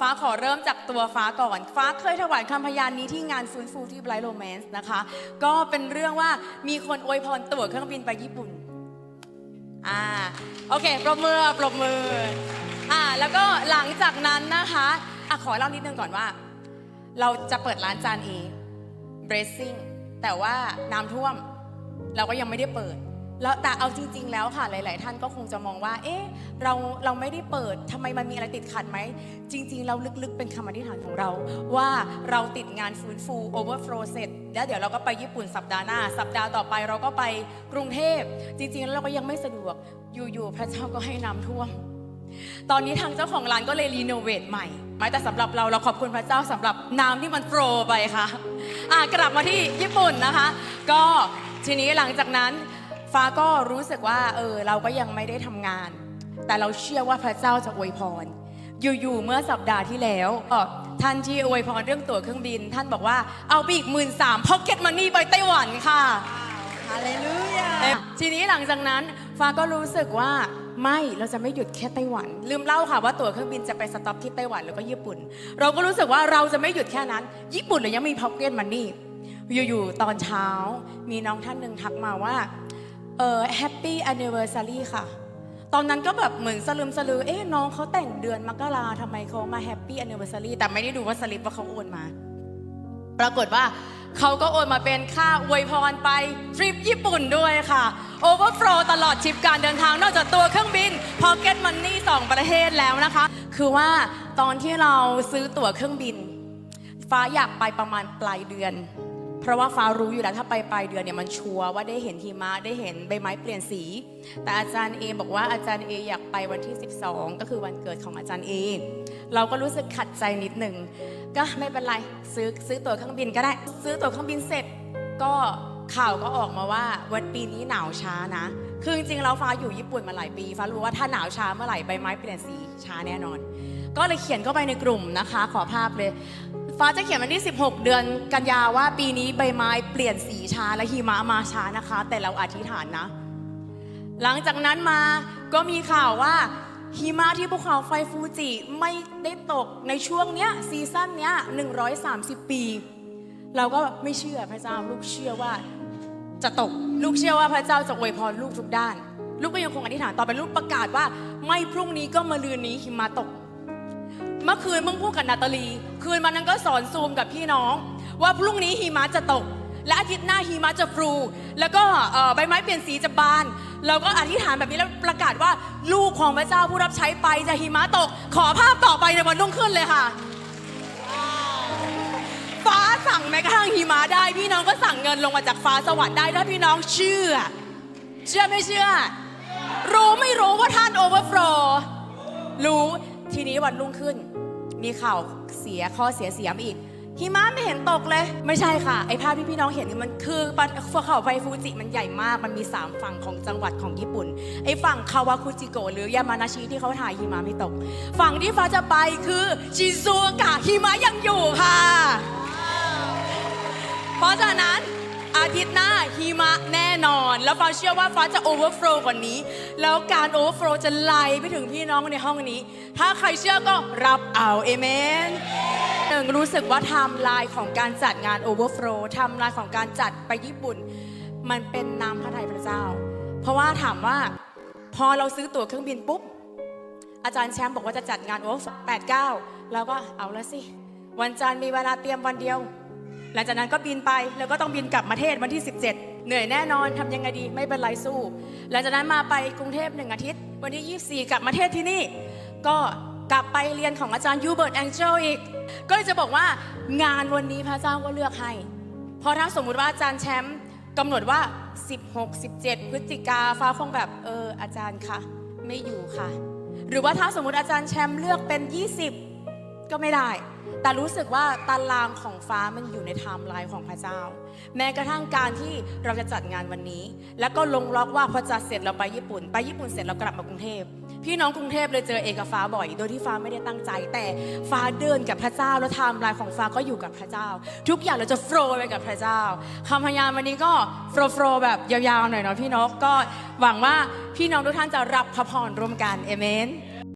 ฟ้าขอเริ่มจากตัวฟ้าก่อน ฟ้าเคยถวายคำพยานนี้ที่งานฟื้นฟูที่ไบรท์โรแมนส์นะคะ ก็เป็นเรื่องว่ามีคนอวยพรตั๋วเครื่องบินไปญี่ปุ่น อ่า โอเค ปรบมือ ปรบมือ อ่า แล้วก็หลังจากนั้นนะคะอะขอเล่านิดนึงก่อนว่า เราจะเปิดร้านจานเอ Bracing แต่ว่าน้ำท่วม เราก็ยังไม่ได้เปิด แล้วแต่เอาจริง ๆ แล้วค่ะหลาย ๆ ท่านก็คงจะมองว่า เอ๊ะเราเราไม่ได้เปิดทำไมมันมีอะไรติดขัดไหม จริง ๆ เราลึกๆ เป็นคำอธิษฐานของเรา ว่าเราติดงานฟื้นฟู overflow เสร็จแล้วเดี๋ยวเราก็ไปญี่ปุ่นสัปดาห์หน้า สัปดาห์ต่อไปเราก็ไปกรุงเทพ จริง ๆ แล้วเราก็ยังไม่สะดวกอยู่ๆพระเจ้าก็ให้น้ำท่วม ตอนนี้ทางเจ้าของร้านก็เลยรีโนเวทใหม่ไม่แต่สำหรับเราเราขอบคุณพระเจ้าสำหรับน้ำที่มันโปรไปค่ะอะกลับมาที่ญี่ปุ่นนะคะ ก็ทีนี้หลังจากนั้น ฟ้าก็รู้สึกว่าเออเราก็ยังไม่ได้ทำงาน แต่เราเชื่อว่าพระเจ้าจะอวยพร อยู่ๆเมื่อสัปดาห์ที่แล้วเอ่อท่านที่อวยพรเรื่องตั๋วเครื่องบิน ท่านบอกว่าเอาไปอีกหมื่นสามพ็อกเก็ตมันนี่ไปไต้หวันค่ะฮาเลลูยาเอ่อทีนี้หลังจากนั้นฟ้าก็รู้สึกว่าไม่เราจะไม่หยุดแค่ไต้หวัน ลืมเล่าค่ะว่าตั๋วเครื่องบินจะไปสต็อปที่ไต้หวันแล้วก็ญี่ปุ่น เราก็รู้สึกว่าเราจะไม่หยุดแค่นั้น ญี่ปุ่นเลยยังมีพ็อกเก็ตมันนี่อยู่ๆตอนเช้ามีน้องท่านหนึ่งทักมาว่า เออแฮปปี้แอนนิเวอร์ซารีค่ะ ตอนนั้นก็แบบเหมือนสลืมสลือ เอ๊ะน้องเขาแต่งเดือนมกราทำไมเขามาแฮปปี้แอนนิเวอร์ซารีแต่ไม่ได้ดูว่าสลิปว่าเขาโอนมา ปรากฏว่าเขาก็โอนมาเป็นค่าอวยพรไปทริปญี่ปุ่นด้วยค่ะ โอเวอร์โฟลตลอดทริปการเดินทางนอกจากตัวเครื่องบินพอเก็ตมันนี่สองประเทศแล้วนะคะ คือว่าตอนที่เราซื้อตั๋วเครื่องบิน ฟ้าอยากไปประมาณปลายเดือน เพราะว่าฟ้ารู้อยู่แล้วถ้าไปปลายเดือนเนี่ยมันชัวร์ว่าได้เห็นหิมะได้เห็นใบไม้เปลี่ยนสี แต่อาจารย์เอบอกว่าอาจารย์เออยากไปวันที่ 12 ก็คือวันเกิดของอาจารย์เอเราก็รู้สึกขัดใจนิดหนึ่งก็ไม่เป็นไรซื้อซื้อตั๋วเครื่องบินก็ได้ ซื้อตั๋วเครื่องบินเสร็จก็ข่าวก็ออกมาว่าวันปีนี้หนาวช้านะ คือจริงๆเราฟ้าอยู่ญี่ปุ่นมาหลายปี ฟ้ารู้ว่าถ้าหนาวช้าเมื่อไหร่ใบไม้เปลี่ยนสีช้าแน่นอน ก็เลยเขียนเข้าไปในกลุ่มนะคะ ขอภาพเลย ฟ้าจะเขียนวันที่ 16 เดือนกันยาว่าปีนี้ใบไม้เปลี่ยนสีช้าและหิมะมาช้านะคะ แต่เราอธิษฐานนะ หลังจากนั้นมาก็มีข่าวว่าหิมะที่ภูเขาไฟฟูจิไม่ได้ตกในช่วงเนี้ยซีซั่นเนี้ย130 ปี เราก็ไม่เชื่อพระเจ้าลูกเชื่อว่าจะตกลูกเชื่อว่าพระเจ้าจะอวยพรลูกทุกด้าน ลูกก็ยังคงอธิษฐานต่อไปลูกประกาศว่า ไม่พรุ่งนี้ก็มาลืนนี้หิมะตก เมื่อคืนมึงพูดกับนาตาลี คืนมันนั้นก็สอนซูมกับพี่น้อง ว่าพรุ่งนี้หิมะจะตก และอาทิตย์หน้าหิมะจะฟรูแล้วก็ใบไม้เปลี่ยนสีจะบาน เราก็อธิษฐานแบบนี้แล้วประกาศว่าลูกของพระเจ้าผู้รับใช้ไปจะหิมะตก ขอภาพต่อไปในวันรุ่งขึ้นเลยค่ะฟ้าสั่งแม้กระทั่งหิมะได้ พี่น้องก็สั่งเงินลงมาจากฟ้าสวรรค์ได้ถ้าพี่น้องเชื่อ เชื่อไม่เชื่อ รู้ไม่รู้ว่าท่านโอเวอร์ฟลรู้ทีนี้วันรุ่งขึ้น มีข่าวเสียข้อเสียเสียมาอีกหิมะไม่เห็นตกเลย ไม่ใช่ค่ะ ไอ้ภาพที่พี่น้องเห็นมันคือภูเขาไฟฟูจิมันใหญ่มาก มันมี 3 ฝั่งของจังหวัดของญี่ปุ่น ไอ้ฝั่งคาวาคุจิโกะหรือยามานาชิที่เขาถ่ายหิมะไม่ตก ฝั่งที่ฟ้าจะไปคือชิซูโอกะหิมะยังอยู่ค่ะ เพราะฉะนั้นอาทิตย์หน้าหิมะแน่นอน แล้วฟ้าเชื่อว่าฟ้าจะโอเวอร์ฟลกว่านี้ แล้วการโอเวอร์ฟลจะไหลไปถึงพี่น้องในห้องนี้ ถ้าใครเชื่อก็รับเอาเอเมนหนึ่งรู้สึกว่าไทม์ไลน์ของการจัดงานโอเวอร์ฟลไทม์ไลน์ของการจัดไปญี่ปุ่น มันเป็นน้ำพระทัยพระเจ้า เพราะว่าถามว่าพอเราซื้อตั๋วเครื่องบินปุ๊บ อาจารย์แชมป์บอกว่าจะจัดงานโอเวอร์แปดเก้าเราก็เอาละสิ วันจันทร์มีเวลาเตรียมวันเดียว หลังจากนั้นก็บินไปแล้วก็ต้องบินกลับมาเทศวันที่ 17 เหนื่อยแน่นอนทำยังไงดีไม่เป็นไรสู้หลังจากนั้นมาไปกรุงเทพหนึ่งอาทิตย์ วันที่ 24 กลับมาเทศที่นี่ ก็กลับไปเรียนของอาจารย์ยูเบิร์ตแองเจลอีก ก็เลยจะบอกว่างานวันนี้พระเจ้าก็เลือกให้เพราะถ้าสมมุติว่าอาจารย์แชมป์กำหนดว่า 16 17 พฤศจิกาฟ้าคงแบบเอออาจารย์คะไม่อยู่ค่ะ หรือว่าถ้าสมมุติอาจารย์แชมป์เลือกเป็น 20 ก็ไม่ได้ แต่รู้สึกว่าตารางของฟ้ามันอยู่ในไทม์ไลน์ของพระเจ้า แม้กระทั่งการที่เราจะจัดงานวันนี้ แล้วก็ลงล็อกว่าพอจัดเสร็จเราไปญี่ปุ่น ไปญี่ปุ่นเสร็จเรากลับมากรุงเทพ พี่น้องกรุงเทพเลยเจอเอกฟ้าบ่อย โดยที่ฟ้าไม่ได้ตั้งใจ แต่ฟ้าเดินกับพระเจ้า แล้วไทม์ไลน์ของฟ้าก็อยู่กับพระเจ้า ทุกอย่างเราจะโฟล์ไปกับพระเจ้าคำพยานวันนี้ก็โฟล์โฟล์แบบยาวๆหน่อยเนาะพี่นกก็หวังว่าพี่น้องทุกท่านจะรับพระพรร่วมกันเอเมน